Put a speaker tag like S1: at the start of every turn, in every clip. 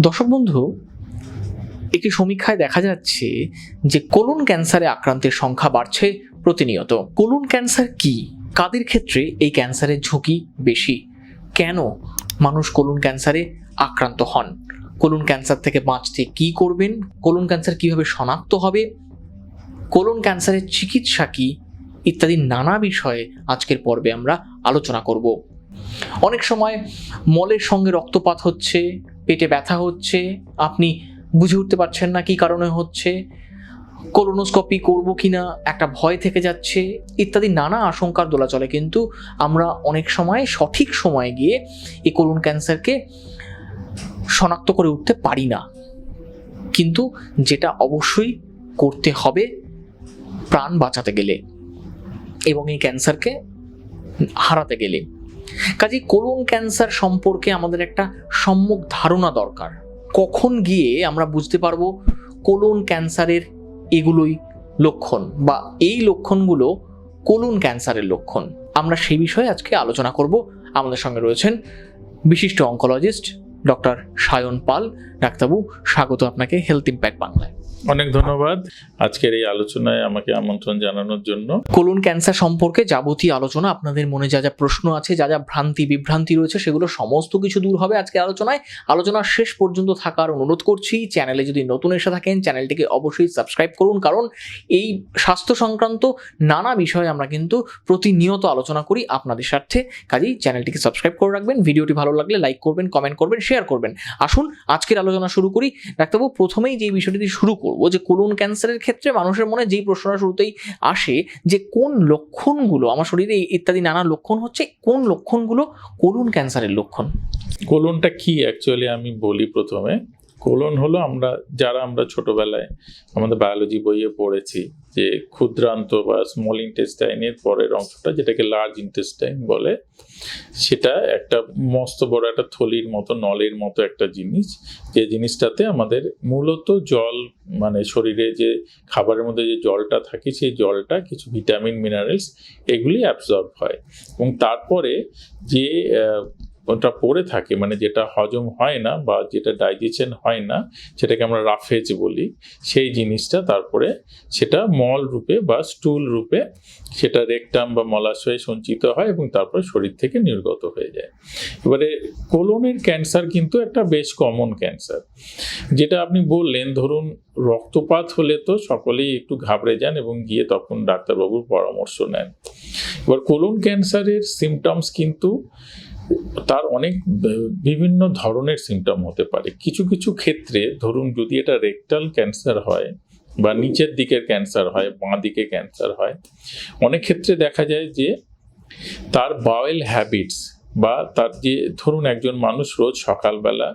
S1: দর্শক বন্ধু, একটি সমীক্ষায় দেখা যাচ্ছে যে কোলন ক্যান্সারে আক্রান্তের সংখ্যা বাড়ছে প্রতিনিয়ত। কোলন ক্যান্সার কি? কাদের ক্ষেত্রে এই ক্যান্সারের ঝুঁকি বেশি? কেন মানুষ কোলন ক্যান্সারে আক্রান্ত হন? কোলন ক্যান্সার থেকে বাঁচতে কি করবেন? কোলন ক্যান্সার কীভাবে শনাক্ত হবে? কোলন ক্যান্সারের চিকিৎসা কি? ইত্যাদি নানা বিষয়ে আজকের পর্বে আমরা আলোচনা করব। অনেক সময় মলের সঙ্গে রক্তপাত হচ্ছে পেটে ব্যথা হচ্ছে, আপনি বুঝে উঠতে পারছেন না কি কারণে হচ্ছে কোলোনোস্কপি করব কি না একটা ভয় থেকে যাচ্ছে, ইত্যাদি নানা আশঙ্কার দোলাচলে কিন্তু আমরা অনেক সময় সঠিক সময়ে গিয়ে এই কোলন ক্যান্সারকে শনাক্ত করে উঠতে পারি না। কিন্তু যেটা অবশ্যই করতে হবে, প্রাণ বাঁচাতে গেলে এবং এই ক্যান্সারকে হারাতে গেলে। কাজে কোলন ক্যান্সার সম্পর্কে আমাদের একটা সম্যক ধারণা দরকার। কখন গিয়ে আমরা বুঝতে পারব কোলন ক্যান্সারের এগুলোই লক্ষণ বা এই লক্ষণগুলো কোলন ক্যান্সারের লক্ষণ? আমরা সেই বিষয়ে আজকে আলোচনা করব। আমাদের সঙ্গে রয়েছেন বিশিষ্ট অঙ্কোলজিস্ট ডক্টর সায়ন পাল। ডাক্তারবাবু, স্বাগত আপনাকে হেলথ ইম্প্যাক্ট বাংলায়।
S2: অনেক ধন্যবাদ। আজকের এই আলোচনায় আমাকে আমন্ত্রণ জানানোর জন্য।
S1: কোলন ক্যান্সার সম্পর্কে যাবতীয় আলোচনা, আপনাদের মনে যা যা প্রশ্ন আছে, যা যা ভ্রান্তি, বিভ্রান্তি রয়েছে, সেগুলো সমস্ত কিছু দূর হবে আজকে আলোচনায়। আলোচনার শেষ পর্যন্ত থাকার অনুরোধ করছি। চ্যানেলে যদি নতুন এসে থাকেন, চ্যানেলটিকে অবশ্যই সাবস্ক্রাইব করুন, কারণ এই স্বাস্থ্য সংক্রান্ত নানা বিষয়ে আমরা কিন্তু প্রতিনিয়ত আলোচনা করি আপনাদের স্বার্থে। কাজেই চ্যানেলটিকে সাবস্ক্রাইব করে রাখবেন, ভিডিওটি ভালো লাগলে লাইক করবেন, কমেন্ট করবেন, শেয়ার করবেন। আসুন, আজকের আলোচনা শুরু করি। ডাক্তারবাবু, প্রথমেই যে বিষয়টি শুরু করব যে কোলন ক্যান্সারের ক্ষেত্রে মানুষের মনে যেই প্রশ্নটা শুরুতেই আসে যে কোন লক্ষণগুলো, আমার শরীরে ইত্যাদি নানা লক্ষণ হচ্ছে, কোন লক্ষণগুলো কোলন ক্যান্সারের লক্ষণ?
S2: কোলনটা কি অ্যাকচুয়ালি আমি বলি প্রথমে? কোলন হলো আমরা, যারা আমরা ছোটবেলায় আমাদের বায়োলজি বইয়ে পড়েছি, যে ক্ষুদ্রান্ত বা স্মল ইন্টেস্টাইনের পরের অংশটা, যেটাকে লার্জ ইন্টেস্টাইন বলে, সেটা একটা মস্ত বড় একটা থলির মতো, নলের মতো একটা জিনিস, যে জিনিসটাতে আমাদের মূলত জল মানে শরীরে যে খাবারের মধ্যে যে জলটা থাকে, সেই জলটা কিছু ভিটামিন মিনারেলস এগুলি অ্যাবজর্ব হয়। এবং তারপরে যে ওটা পড়ে থাকে মানে যেটা হজম হয় না বা যেটা ডাইজেশন হয় না, সেটাকে আমরা রাফেজ বলি, সেই জিনিসটা তারপরে সেটা মল রূপে বা স্টুল রূপে সেটা রেকটাম বা মলাশয়ে সঞ্চিত হয় এবং তারপর শরীর থেকে নির্গত হয়ে যায়। এবারে কোলনের ক্যান্সার কিন্তু একটা বেশ কমন ক্যান্সার যেটা আপনি বললেন, ধরুন রক্তপাত হলে তো সকলেই একটু ঘাবড়ে যান এবং গিয়ে তখন ডাক্তারবাবুর পরামর্শ নেন। এবার কোলন ক্যান্সারের সিমটমস কিন্তু তার অনেক বিভিন্ন ধরনের সিমটম হতে পারে। কিছু কিছু ক্ষেত্রে ধরুন যদি এটা রেকটাল ক্যান্সার হয় বা নিচের দিকের ক্যান্সার হয়, বাঁ দিকে ক্যান্সার হয়, অনেক ক্ষেত্রে দেখা যায় যে তার বাওয়েল হ্যাবিটস বা তার যে ধরুন একজন মানুষ রোজ সকালবেলা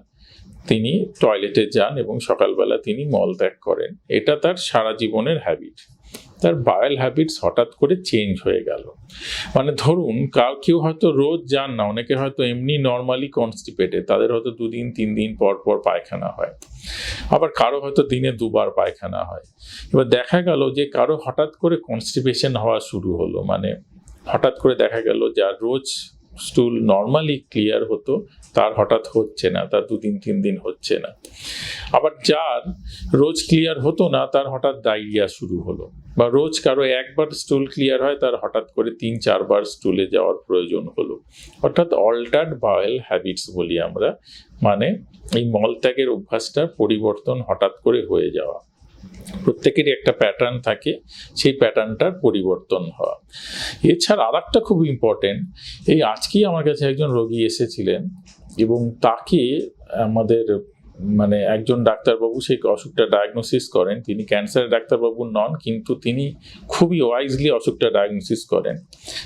S2: তিনি টয়লেটে যান এবং সকালবেলা তিনি মলত্যাগ করেন, এটা তার সারা জীবনের হ্যাবিট তার বায়াল হ্যাবিটস হঠাৎ করে চেঞ্জ হয়ে গেল। মানে ধরুন, কাউ কেউ হয়তো রোজ যান না, অনেকে হয়তো এমনি নর্মালি কনস্টিপেটে তাদের হয়তো দুদিন তিন দিন পর পর পায়খানা হয়। আবার কারও হয়তো দিনে দুবার পায়খানা হয়। এবার দেখা গেল যে কারও হঠাৎ করে কনস্টিপেশন হওয়া শুরু হলো। মানে হঠাৎ করে দেখা গেল যা রোজ স্টুল নর্মালি ক্লিয়ার হতো, তার হঠাৎ হচ্ছে না, তার দুদিন, তিন দিন হচ্ছে না। আবার যার রোজ ক্লিয়ার হতো না, তার হঠাৎ ডায়রিয়া শুরু হলো। বা রোজ কারও একবার স্টুল ক্লিয়ার হয়, তার হঠাৎ করে তিন, চারবার স্টুলে যাওয়ার প্রয়োজন হলো। অর্থাৎ অল্টার্ড বাওয়েল হ্যাবিটস বলি আমরা মানে এই মলত্যাগের অভ্যাসটার পরিবর্তন হঠাৎ করে হয়ে যাওয়া। প্রত্যেকেরই একটা প্যাটার্ন থাকে, সেই প্যাটার্নটার পরিবর্তন হওয়া। এছাড়া আর একটা খুব ইম্পর্টেন্ট এই আজকেই আমার কাছে একজন রোগী এসেছিলেন এবং তাকে আমাদের মানে একজন ডাক্তারবাবু সেই অসুখটা ডায়াগনোসিস করেন। তিনি ক্যান্সারের ডাক্তারবাবু নন, কিন্তু তিনি খুবই ওয়াইজলি অসুখটা ডায়াগনোসিস করেন।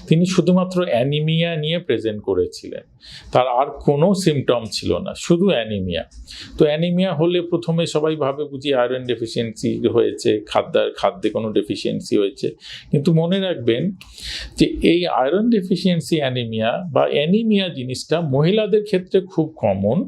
S2: তিনি শুধুমাত্র অ্যানিমিয়া নিয়ে প্রেজেন্ট করেছিলেন। তার আর কোনো সিমটম ছিল না, শুধু অ্যানিমিয়া তো অ্যানিমিয়া হলে প্রথমে সবাই ভাবে বুঝি আয়রন ডেফিসিয়েন্সি হয়েছে, খাদ্যার, খাদ্যে কোনো ডেফিসিয়েন্সি হয়েছে। কিন্তু মনে রাখবেন যে এই আয়রন ডেফিসিয়েন্সি অ্যানিমিয়া বা অ্যানিমিয়া জিনিসটা মহিলাদের ক্ষেত্রে খুব কমন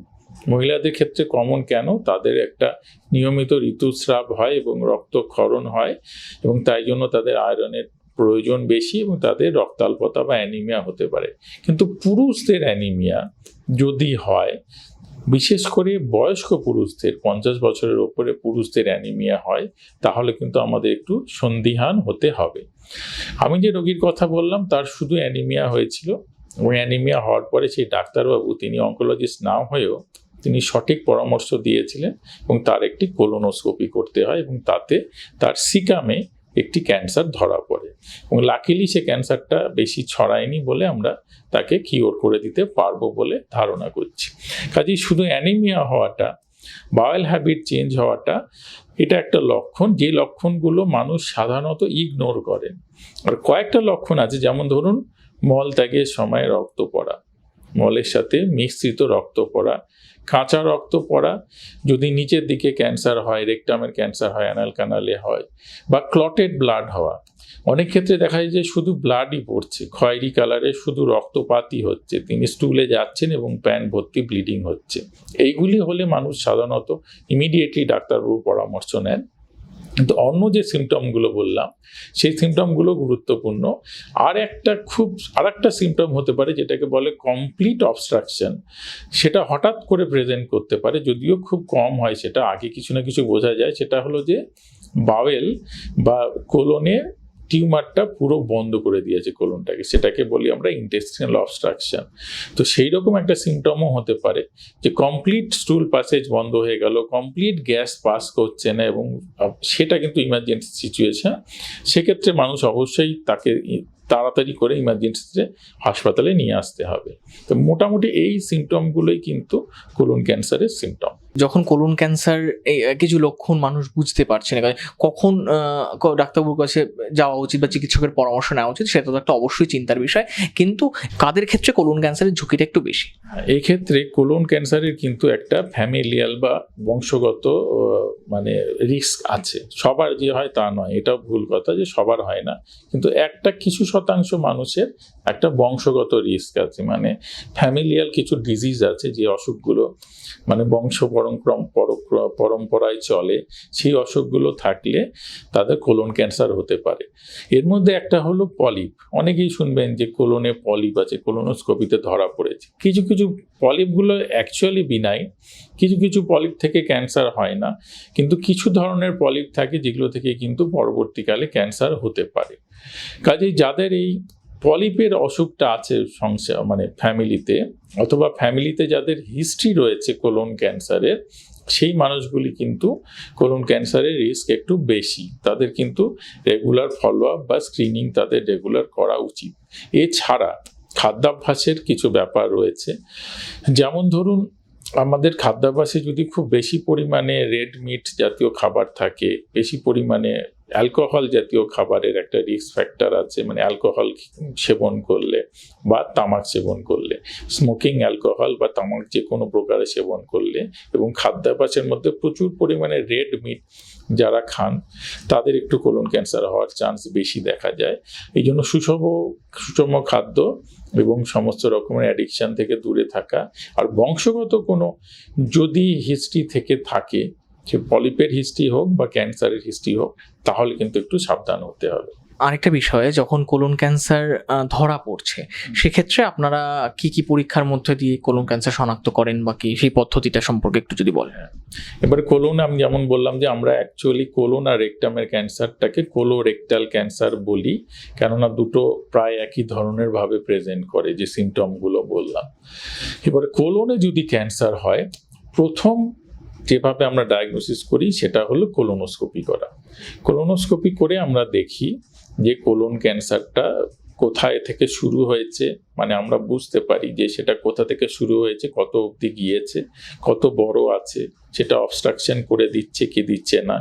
S2: মহিলাদের ক্ষেত্রে কমন কেন? তাদের একটা নিয়মিত ঋতুস্রাব হয় এবং রক্তক্ষরণ হয় এবং তাই জন্য তাদের আয়রনের প্রয়োজন বেশি এবং তাদের রক্তাল্পতা বা অ্যানিমিয়া হতে পারে। কিন্তু পুরুষদের অ্যানিমিয়া যদি হয়, বিশেষ করে বয়স্ক পুরুষদের, পঞ্চাশ বছরের ওপরে পুরুষদের অ্যানিমিয়া হয়, তাহলে কিন্তু আমাদের একটু সন্দিহান হতে হবে। আমি যে রোগীর কথা বললাম, তার শুধু অ্যানিমিয়া হয়েছিল। এবং অ্যানিমিয়া হওয়ার পরে সেই ডাক্তারবাবু, তিনি অঙ্কোলজিস্ট না হয়েও তিনি সঠিক পরামর্শ দিয়েছিলেন এবং তার একটি কোলোনোস্কোপি করতে হয় এবং তাতে তার সিকামে একটি ক্যান্সার ধরা পড়ে। এবং লাকিলি সে ক্যান্সারটা বেশি ছড়ায়নি বলে আমরা তাকে কিওর করে দিতে পারব বলে ধারণা করছি। কাজেই শুধু অ্যানিমিয়া হওয়াটা বাওয়েল হ্যাবিট চেঞ্জ হওয়াটা, এটা একটা লক্ষণ। যে লক্ষণগুলো মানুষ সাধারণত ইগনোর করেন আর কয়েকটা লক্ষণ আছে, যেমন ধরুন মল ত্যাগের সময় রক্ত পড়া, মলের সাথে মিশ্রিত রক্ত পড়া কাঁচা রক্ত পড়া, যদি নিচের দিকে ক্যান্সার হয়, রেকটামের ক্যান্সার হয়, অ্যানাল কানালে হয়, বা ক্লটেড ব্লাড হওয়া, অনেক ক্ষেত্রে দেখা যায় যে শুধু ব্লাডই পড়ছে, খয়েরি কালারে শুধু রক্তপাতই হচ্ছে, তিনি স্টুলে যাচ্ছেন এবং প্যান ভর্তি ব্লিডিং হচ্ছে। এইগুলি হলে মানুষ সাধারণত ইমিডিয়েটলি ডাক্তারবাবু পরামর্শ নেন। কিন্তু অন্য যে সিমটমগুলো বললাম, সেই সিমটমগুলো গুরুত্বপূর্ণ। আর একটা খুব আর একটা সিমটম হতে পারে যেটাকে বলে কমপ্লিট অবস্ট্রাকশন সেটা হঠাৎ করে প্রেজেন্ট করতে পারে, যদিও খুব কম হয়, সেটা আগে কিছু না কিছু বোঝা যায়। সেটা হলো যে বাওয়েল বা কোলনে টিউমারটা পুরো বন্ধ করে দিয়েছে কোলনটাকে। সেটাকে বলি আমরা ইন্টেস্টিনাল অবস্ট্রাকশন তো সেই রকম একটা সিমটমও হতে পারে যে কমপ্লিট স্টুল পাসেজ বন্ধ হয়ে গেল কমপ্লিট গ্যাস পাস করছে না এবং সেটা কিন্তু ইমার্জেন্সি সিচুয়েশন সেক্ষেত্রে মানুষ অবশ্যই তাকে তাড়াতাড়ি করে ইমার্জেন্সিতে হাসপাতালে নিয়ে আসতে হবে। তো মোটামুটি এই সিমটমগুলোই কিন্তু কোলন ক্যান্সারের সিমটম
S1: যখন কোলন ক্যান্সার কিছু লক্ষণ মানুষ বুঝতে পারছে না কখন ডাক্তারবাবুর কাছে যাওয়া উচিত বা চিকিৎসকের পরামর্শ নেওয়া উচিত সেটা তো একটা অবশ্যই চিন্তার বিষয়। কিন্তু কাদের ক্ষেত্রে কোলন ক্যান্সারের ঝুঁকিটা একটু বেশি?
S2: এক্ষেত্রে ক্ষেত্রে কোলন ক্যান্সারের কিন্তু একটা ফ্যামিলিয়াল বা বংশগত মানে রিস্ক আছে। সবার যে হয় তা নয়, এটাও ভুল কথা যে সবার হয় না। কিন্তু একটা কিছু শতাংশ মানুষের একটা বংশগত রিস্ক আছে। মানে ফ্যামিলিয়াল কিছু ডিজিজ আছে যে অসুখগুলো মানে বংশ পরক্র- পরম্পরায় চলে, সেই অসুখগুলো থাকলে তাদের কোলন ক্যান্সার হতে পারে। এর মধ্যে একটা হলো পলিপ অনেকেই শুনবেন যে কোলনে পলিপ আছে কোলোনোস্কোপিতে ধরা পড়েছে। কিছু কিছু পলিপগুলো অ্যাকচুয়ালি বিনাই কিছু কিছু পলিপ থেকে ক্যান্সার হয় না। কিন্তু কিছু ধরনের পলিপ থাকে যেগুলো থেকে কিন্তু পরবর্তীকালে ক্যান্সার হতে পারে। কাজেই যাদের এই পলিপের অসুখটা আছে সংসার মানে ফ্যামিলিতে, অথবা ফ্যামিলিতে যাদের হিস্ট্রি রয়েছে কোলন ক্যান্সারের, সেই মানুষগুলি কিন্তু কোলন ক্যান্সারের রিস্ক একটু বেশি। তাদের কিন্তু রেগুলার ফলো আপ বা স্ক্রিনিং তাদের রেগুলার করা উচিত। এছাড়া খাদ্যাভ্যাসের কিছু ব্যাপার রয়েছে। যেমন ধরুন, আমাদের খাদ্যাভ্যাসে যদি খুব বেশি পরিমাণে রেড মিট জাতীয় খাবার থাকে, বেশি পরিমাণে অ্যালকোহল জাতীয় খাবারের একটা রিস্ক ফ্যাক্টর আছে মানে অ্যালকোহল সেবন করলে বা তামাক সেবন করলে স্মোকিং অ্যালকোহল বা তামাক যে কোনো প্রকারে সেবন করলে এবং খাদ্যাভ্যাসের মধ্যে প্রচুর পরিমাণে রেড মিট যারা খান, তাদের একটু কোলন ক্যান্সার হওয়ার চান্স বেশি দেখা যায়। এই জন্য সুষম সুষম খাদ্য এবং সমস্ত রকমের অ্যাডিকশান থেকে দূরে থাকা। আর বংশগত কোনো যদি হিস্ট্রি থেকে থাকে সে পলিপের হিস্ট্রি হোক বা ক্যান্সারের হিস্ট্রি হোক তাহলে কিন্তু একটু সাবধান হতে হবে।
S1: আরেকটা বিষয়ে যখন কোলন ক্যান্সার ধরা পড়ছে সেক্ষেত্রে আপনারা কি কি পরীক্ষার মধ্যে দিয়ে কোলন ক্যান্সার শনাক্ত করেন বা কি? সেই পদ্ধতিটা সম্পর্কে একটু যদি বলেন।
S2: এবারে কোলন আমি যেমন বললাম যে আমরা অ্যাকচুয়ালি কোলন আর রেকটামের ক্যান্সারটাকে কোলোরেক্টাল ক্যান্সার বলি কেননা দুটো প্রায় একই ধরনের ভাবে প্রেজেন্ট করে যে সিমটমগুলো বললাম। এবারে কোলনে যদি ক্যান্সার হয় প্রথম যেভাবে আমরা ডায়াগনোসিস করি, সেটা হলো কোলোনোস্কোপি করা। কোলোনোস্কোপি করে আমরা দেখি যে কোলন ক্যান্সারটা কোথায় থেকে শুরু হয়েছে মানে আমরা বুঝতে পারি যে সেটা কোথা থেকে শুরু হয়েছে, কত অবধি গিয়েছে, কত বড় আছে, সেটা অবস্ট্রাকশন করে দিচ্ছে কি দিচ্ছে না,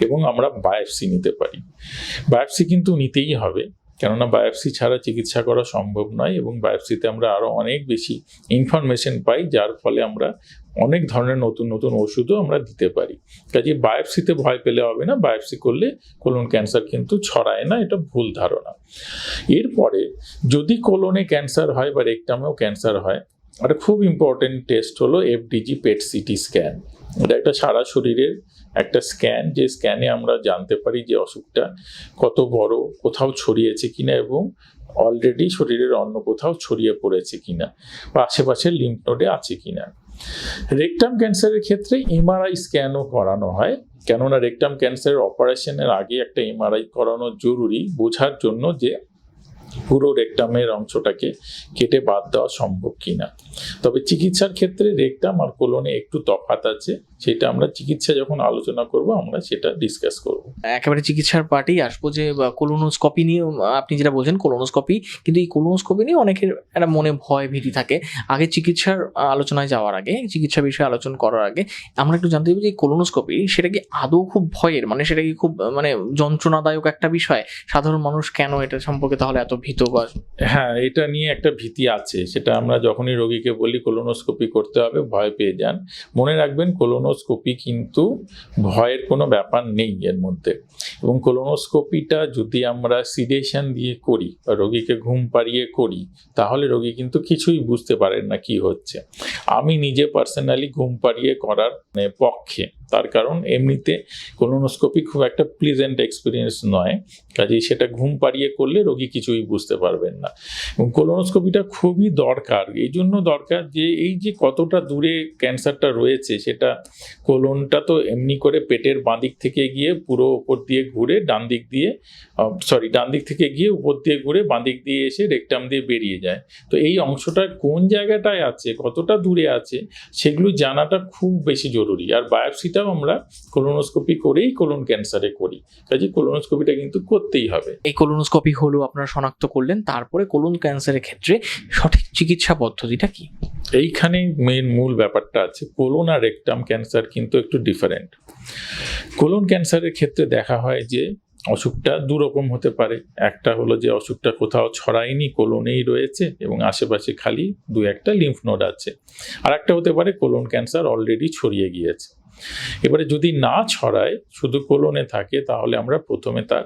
S2: এবং আমরা বায়োপসি নিতে পারি। বায়োপসি কিন্তু নিতেই হবে। কেননা বায়োপসি ছাড়া চিকিৎসা করা সম্ভব নয় এবং বায়োপসিতে আমরা আরও অনেক বেশি ইনফরমেশন পাই, যার ফলে আমরা অনেক ধরনের নতুন নতুন ওষুধও আমরা দিতে পারি। কাজে বায়োপসিতে ভয় পেলে হবে না, বায়োপসি করলে কোলন ক্যান্সার কিন্তু ছড়ায় না, এটা ভুল ধারণা। এরপরে যদি কোলনে ক্যান্সার হয় বা রেকটামেও ক্যান্সার হয় একটা খুব ইম্পর্টেন্ট টেস্ট হলো এফডিজি পেট সিটি স্ক্যান এটা একটা সারা শরীরের একটা স্ক্যান যে স্ক্যানে আমরা জানতে পারি যে অসুখটা কত বড়, কোথাও ছড়িয়েছে কিনা এবং অলরেডি শরীরের অন্য কোথাও ছড়িয়ে পড়েছে কিনা বা আশেপাশের লিম্ফ নোডে আছে কিনা। রেকটাম ক্যান্সারের ক্ষেত্রে এমআরআই স্ক্যানও করানো হয়, কেননা রেকটাম ক্যান্সারের অপারেশনের আগে একটা এমআরআই করানো জরুরি, বোঝার জন্য যে পুরো রেকটামের অংশটাকে কেটে বাদ দেওয়া সম্ভব কিনা। তবে চিকিৎসার ক্ষেত্রে রেকটাম আর কোলনে একটু তফাৎ আছে। সেটা আমরা চিকিৎসা যখন আলোচনা করব আমরা সেটা ডিসকাস করব।
S1: একেবারে চিকিৎসার পার্টি আসব যে কোলোনোস্কপি নিয়ে আপনি যেটা বলছেন কোলোনোস্কপি কিন্তু এই কোলোনোস্কপি নিয়ে অনেকের একটা মনে ভয় ভীতি থাকে। আগে চিকিৎসার আলোচনায় যাওয়ার আগে চিকিৎসা বিষয়ে আলোচনা করার আগে আমরা একটু জানতে চাইব যে কোলোনোস্কপি সেটা কি আদৌ খুব ভয়ের? মানে সেটা কি খুব মানে যন্ত্রণাদায়ক একটা বিষয়? সাধারণ মানুষ কেন এটা সম্পর্কে তাহলে এত ভীত
S2: হ্যাঁ এটা নিয়ে একটা ভীতি আছে। সেটা আমরা যখনই রোগীকে বলি কোলোনোস্কোপি করতে হবে ভয় পেয়ে যান। মনে রাখবেন কোলোনোস্কোপি কিন্তু ভয়ের কোনো ব্যাপার নেই এর মধ্যে। এবং কোলোনোস্কোপিটা যদি আমরা সিডেশন দিয়ে করি বা রোগীকে ঘুম পাড়িয়ে করি, তাহলে রোগী কিন্তু কিছুই বুঝতে পারেন না কি হচ্ছে। আমি নিজে পার্সোনালি ঘুম পাড়িয়ে করার পক্ষে। তার কারণ এমনিতে কোলোনোস্কোপি খুব একটা প্লিজেন্ট এক্সপিরিয়েন্স নয়। কাজেই সেটা ঘুম পাড়িয়ে করলে রোগী কিছুই বুঝতে পারবেন না। এবং কোলোনোস্কোপিটা খুবই দরকার। এই জন্য দরকার যে এই যে কতটা দূরে ক্যান্সারটা রয়েছে, সেটা কোলনটা তো এমনি করে পেটের বাঁ দিক থেকে গিয়ে পুরো উপর দিয়ে ঘুরে ডান দিক দিয়ে সরি ডান দিক থেকে গিয়ে উপর দিয়ে ঘুরে বাঁ দিক দিয়ে এসে রেকটাম দিয়ে বেরিয়ে যায়। তো এই অংশটা কোন জায়গাটায় আছে, কতটা দূরে আছে, সেগুলো জানাটা খুব বেশি জরুরি। আর বায়োপসিটাও আমরা কোলোনোস্কোপি করেই কোলন ক্যান্সারে করি। কাজে কোলোনোস্কোপিটা কিন্তু করতেই হবে।
S1: এই কোলোনোস্কোপি হলো আপনারা শনাক্ত করলেন তারপরে কোলন ক্যান্সারের ক্ষেত্রে সঠিক চিকিৎসা পদ্ধতিটা কি?
S2: এইখানে মেন মূল ব্যাপারটা আছে কোলন আর রেকটাম ক্যান্সার কিন্তু একটু ডিফারেন্ট কোলন ক্যান্সারের ক্ষেত্রে দেখা হয় যে অসুখটা দু রকম হতে পারে। একটা হলো যে অসুখটা কোথাও ছড়ায়নি, কোলনেই রয়েছে এবং আশেপাশে খালি দু একটা লিম্ফ নোড আছে। আর একটা হতে পারে কোলন ক্যান্সার অলরেডি ছড়িয়ে গিয়েছে। এবারে যদি না ছড়ায়, শুধু কোলনে থাকে, তাহলে আমরা প্রথমে তার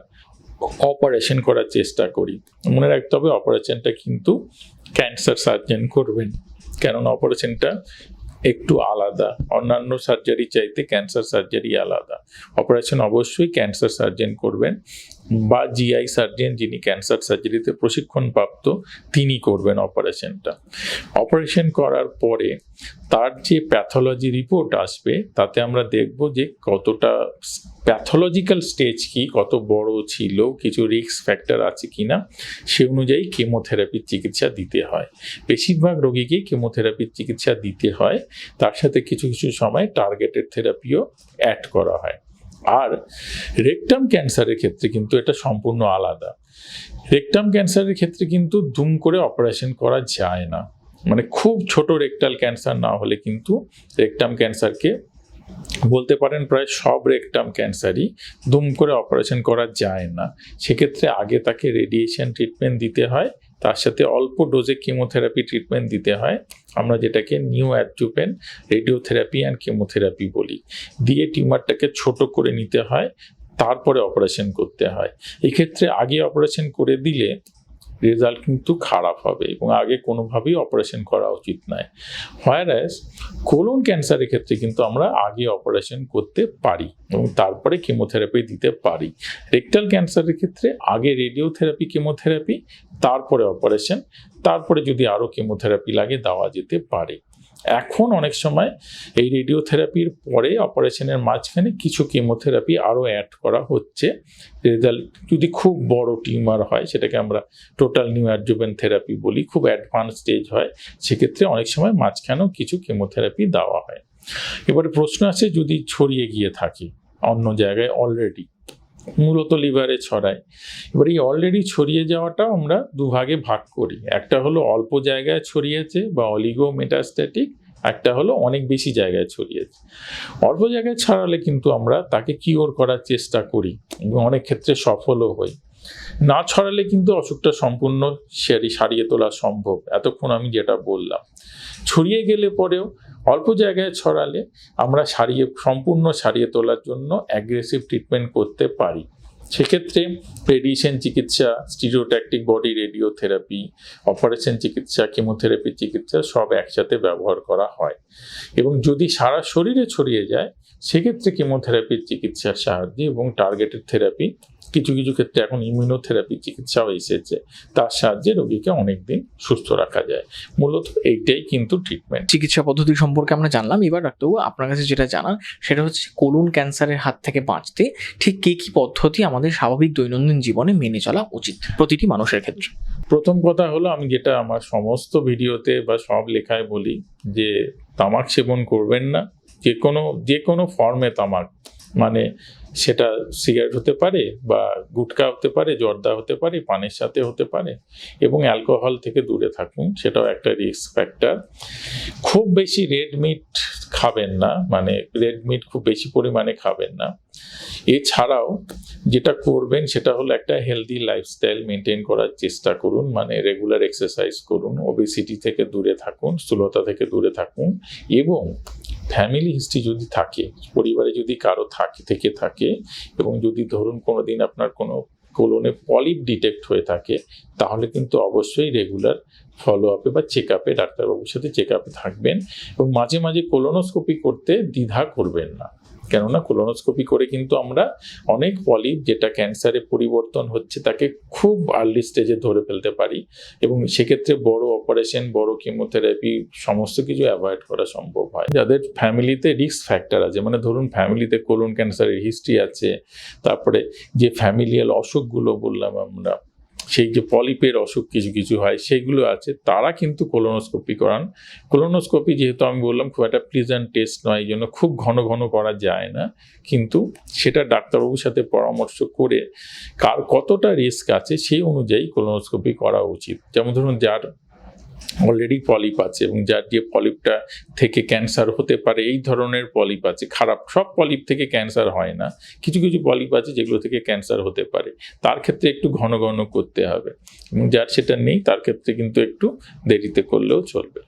S2: অপারেশন করার চেষ্টা করি। মনে রাখতে হবে অপারেশনটা কিন্তু ক্যান্সার সার্জন করবেন। কেননা অপারেশনটা একটু আলাদা। অন্যান্য সার্জারি চাইতে ক্যান্সার সার্জারি আলাদা। অপারেশন অবশ্যই ক্যান্সার সার্জন করবেন। বা জিআই সার্জেন যিনি ক্যান্সার সার্জারিতে প্রশিক্ষণপ্রাপ্ত, তিনি করবেন অপারেশনটা অপারেশন করার পরে তার যে প্যাথোলজি রিপোর্ট আসবে, তাতে আমরা দেখব যে কতটা প্যাথোলজিক্যাল স্টেজ কি, কত বড় ছিল, কিছু রিস্ক ফ্যাক্টর আছে কি না, সে অনুযায়ী কেমোথেরাপির চিকিৎসা দিতে হয়। বেশিরভাগ রোগীকেই কেমোথেরাপির চিকিৎসা দিতে হয়, তার সাথে কিছু কিছু সময় টার্গেটেড থেরাপিও অ্যাড করা হয়। আর রেকটাম ক্যান্সারের ক্ষেত্রে কিন্তু এটা সম্পূর্ণ আলাদা। রেকটাম ক্যান্সারের ক্ষেত্রে কিন্তু দুম করে অপারেশন করা যায় না। মানে খুব ছোট রেকটাল ক্যান্সার না হলে কিন্তু রেকটাম ক্যান্সারকে বলতে পারেন প্রায় সব রেকটাম ক্যান্সারই দুম করে অপারেশন করা যায় না। সেক্ষেত্রে আগে তাকে রেডিয়েশন ট্রিটমেন্ট দিতে হয় তার সাথে অল্প ডোজে কেমোথেরাপি ট্রিটমেন্ট দিতে হয়। আমরা যেটাকে neoadjuvant radiotherapy and chemotherapy বলি। দিয়ে টিউমারটাকে ছোট করে নিতে হয়, তারপরে অপারেশন করতে হয়। এক্ষেত্রে আগে অপারেশন করে দিলে রেজাল্ট কিন্তু খারাপ হবে এবং আগে কোনোভাবেই অপারেশন করা উচিত নয়। হোয়ারাস কোলন ক্যান্সারের ক্ষেত্রে কিন্তু আমরা আগে অপারেশন করতে পারি এবং তারপরে কেমোথেরাপি দিতে পারি। রেকটাল ক্যান্সারের ক্ষেত্রে আগে রেডিওথেরাপি কেমোথেরাপি তারপরে অপারেশন তারপরে যদি আরও কেমোথেরাপি লাগে দেওয়া যেতে পারে। এখন অনেক সময় এই রেডিওথেরাপির পরে অপারেশনের মাঝখানে কিছু কেমোথেরাপি আরও অ্যাড করা হচ্ছে। রেজাল্ট যদি খুব বড় টিউমার হয়, সেটাকে আমরা টোটাল নিউ অ্যাডজুবেন থেরাপি বলি, খুব অ্যাডভান্স স্টেজ হয়, সেক্ষেত্রে অনেক সময় মাঝখানেও কিছু কেমোথেরাপি দেওয়া হয়। এবারে প্রশ্ন আছে যদি ছড়িয়ে গিয়ে থাকে, অন্য জায়গায় অলরেডি মূলত লিভারে ছড়ায়। এবার এই অলরেডি ছড়িয়ে যাওয়াটা আমরা দুভাগে ভাগ করি। একটা হলো অল্প জায়গায় ছড়িয়েছে বা অলিগো মেটাস্ট্যাটিক একটা হলো অনেক বেশি জায়গায় ছড়িয়েছে। অল্প জায়গায় ছড়ালে কিন্তু আমরা তাকে কিওর করার চেষ্টা করি এবং অনেক ক্ষেত্রে সফলও হই। না ছড়ালে কিন্তু অসুখটা সম্পূর্ণ সারি, সারিয়ে তোলা সম্ভব, এতক্ষণ আমি যেটা বললাম। ছড়িয়ে গেলে পরেও অল্প জায়গায় ছড়ালে আমরা সারিয়ে, সম্পূর্ণ সারিয়ে তোলার জন্য অ্যাগ্রেসিভ ট্রিটমেন্ট করতে পারি। সেক্ষেত্রে রেডিয়েশন চিকিৎসা স্টিরিওট্যাকটিক বডি রেডিওথেরাপি অপারেশন চিকিৎসা কেমোথেরাপি চিকিৎসা সব একসাথে ব্যবহার করা হয়। এবং যদি সারা শরীরে ছড়িয়ে যায়, সেক্ষেত্রে কেমোথেরাপির চিকিৎসার সাহায্যে এবং টার্গেটেড থেরাপি কিছু কিছু ক্ষেত্রে এখন ইমিউনোথেরাপি চিকিৎসাও এসেছে। তার সাহায্যে রোগীকে অনেকদিন সুস্থ রাখা যায়। মূলত এইটাই কিন্তু ট্রিটমেন্ট
S1: চিকিৎসা পদ্ধতি সম্পর্কে আমরা জানলাম। এবার ডাক্তারবাবু আপনার কাছে যেটা জানার সেটা হচ্ছে কোলন ক্যান্সারের হাত থেকে বাঁচতে ঠিক কী কী পদ্ধতি আমাদের স্বাভাবিক দৈনন্দিন জীবনে মেনে চলা উচিত প্রতিটি মানুষের ক্ষেত্রে?
S2: প্রথম কথা হলো আমি যেটা আমার সমস্ত ভিডিওতে বা সব লেখায় বলি যে তামাক সেবন করবেন না। যে কোনো যে কোনো ফর্মে তামাক। মানে সেটা সিগারেট হতে পারে বা গুটকা হতে পারে, জর্দা হতে পারে, পানের সাথে হতে পারে এবং অ্যালকোহল থেকে দূরে থাকুন, সেটাও একটা রিস্ক ফ্যাক্টর খুব বেশি রেড মিট খাবেন না মানে রেড মিট খুব বেশি পরিমাণে খাবেন না। এছাড়াও যেটা করবেন সেটা হলো একটা হেলদি লাইফস্টাইল মেনটেন করার চেষ্টা করুন মানে রেগুলার এক্সারসাইজ করুন ওবেসিটি থেকে দূরে থাকুন, স্থূলতা থেকে দূরে থাকুন এবং ফ্যামিলি হিস্ট্রি যদি থাকে, পরিবারে যদি কারও থাকে, থেকে থাকে এবং যদি ধরুন কোনো দিন আপনার কোনো কোলনে পলিপ ডিটেক্ট হয়ে থাকে, তাহলে কিন্তু অবশ্যই রেগুলার ফলো আপে বা চেক আপে ডাক্তারবাবুর সাথে চেক আপে থাকবেন এবং মাঝে মাঝে কোলোনোস্কোপি করতে দ্বিধা করবেন না। কেননা কোলোনোস্কোপি করে কিন্তু আমরা অনেক পলিপ যেটা ক্যান্সারে পরিবর্তন হচ্ছে তাকে খুব আর্লি স্টেজে ধরে ফেলতে পারি এবং সেক্ষেত্রে বড় অপারেশন বড় কেমোথেরাপি সমস্ত কিছু অ্যাভয়েড করা সম্ভব হয়। যাদের ফ্যামিলিতে রিস্ক ফ্যাক্টর আছে মানে ধরুন ফ্যামিলিতে কোলন ক্যান্সারের হিস্ট্রি আছে, তারপরে যে ফ্যামিলিয়াল অসুখগুলো বললাম আমরা সেই যে পলিপের অসুখ কিছু কিছু হয়, সেগুলো আছে। তারা কিন্তু কোলোনোস্কোপি করান। কোলোনোস্কোপি যেহেতু আমি বললাম, খুব একটা প্লিজেন্ট টেস্ট নয়, এই জন্য খুব ঘন ঘন করা যায় না। কিন্তু সেটা ডাক্তারবাবুর সাথে পরামর্শ করে কার কতটা রিস্ক আছে, সেই অনুযায়ী কোলোনোস্কোপি করা উচিত। যেমন ধরুন, যার অলরেডি পলিপ আছে এবং যার যে পলিপটা থেকে ক্যান্সার হতে পারে এই ধরনের পলিপ আছে। খারাপ সব পলিপ থেকে ক্যান্সার হয় না। কিছু কিছু পলিপ আছে যেগুলো থেকে ক্যান্সার হতে পারে। তার ক্ষেত্রে একটু ঘন ঘন করতে হবে। এবং যার সেটা নেই তার ক্ষেত্রে কিন্তু একটু দেরিতে করলেও চলবে।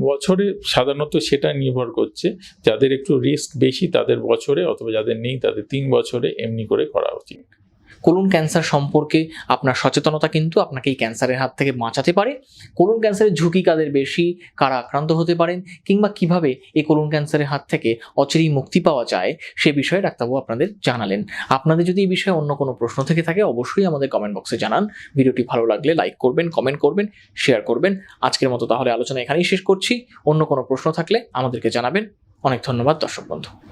S2: বছরে সাধারণত সেটা নির্ভর করছে। যাদের একটু রিস্ক বেশি তাদের বছরে অথবা যাদের নেই তাদের তিন বছরে এমনি করে করা উচিত।
S1: কোলন ক্যান্সার সম্পর্কে আপনার সচেতনতা কিন্তু আপনাকে এই ক্যান্সারের হাত থেকে বাঁচাতে পারে। কোলন ক্যান্সারের ঝুঁকি কাদের বেশি? কারা আক্রান্ত হতে পারেন? কিংবা কীভাবে এই কোলন ক্যান্সারের হাত থেকে অচিরেই মুক্তি পাওয়া যায়? সে বিষয়ে ডাক্তারবাবু আপনাদের জানালেন। আপনাদের যদি এই বিষয়ে অন্য কোনো প্রশ্ন থেকে থাকে, অবশ্যই আমাদের কমেন্ট বক্সে জানান। ভিডিওটি ভালো লাগলে লাইক করবেন কমেন্ট করবেন শেয়ার করবেন। আজকের মতো তাহলে আলোচনা এখানেই শেষ করছি। অন্য কোনো প্রশ্ন থাকলে আমাদেরকে জানাবেন। অনেক ধন্যবাদ দর্শক বন্ধু।